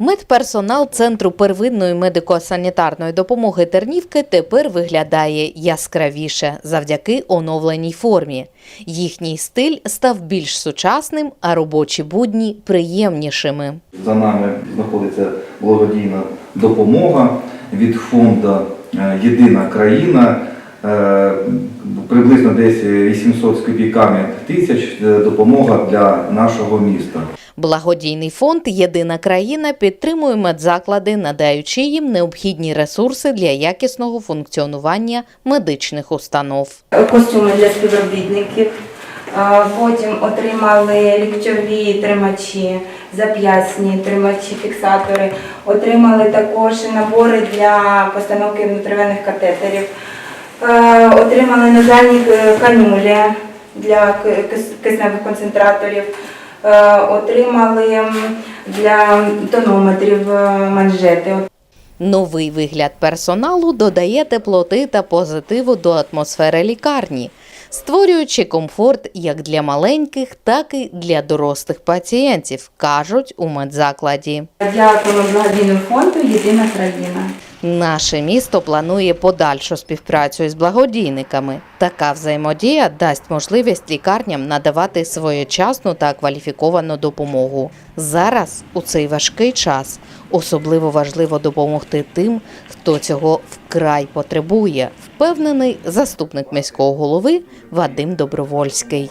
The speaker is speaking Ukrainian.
Медперсонал Центру первинної медико-санітарної допомоги Тернівки тепер виглядає яскравіше завдяки оновленій формі. Їхній стиль став більш сучасним, а робочі будні приємнішими. За нами знаходиться благодійна допомога від фонду е, Єдина країна. Е, Приблизно десь 800 з копійками тисяч е, допомога для нашого міста. Благодійний фонд Єдина країна підтримує медзаклади, надаючи їм необхідні ресурси для якісного функціонування медичних установ. костюми для співробітників. Потім отримали ліктьові тримачі, зап'ясні тримачі, фіксатори. Отримали також набори для постановки внутрівенних катетерів. Отримали назальні е, канюлі для кисневих концентраторів. Е, Отримали для тонометрів е, манжети. Новий вигляд персоналу додає теплоти та позитиву до атмосфери лікарні, створюючи комфорт як для маленьких, так і для дорослих пацієнтів, кажуть у медзакладі. Дякуємо благодійному фонду Єдина країна. Наше місто планує подальшу співпрацю із благодійниками. Така взаємодія дасть можливість лікарням надавати своєчасну та кваліфіковану допомогу. Зараз, у цей важкий час, особливо важливо допомогти тим, хто цього вкрай потребує, впевнений заступник міського голови Вадим Добровольський.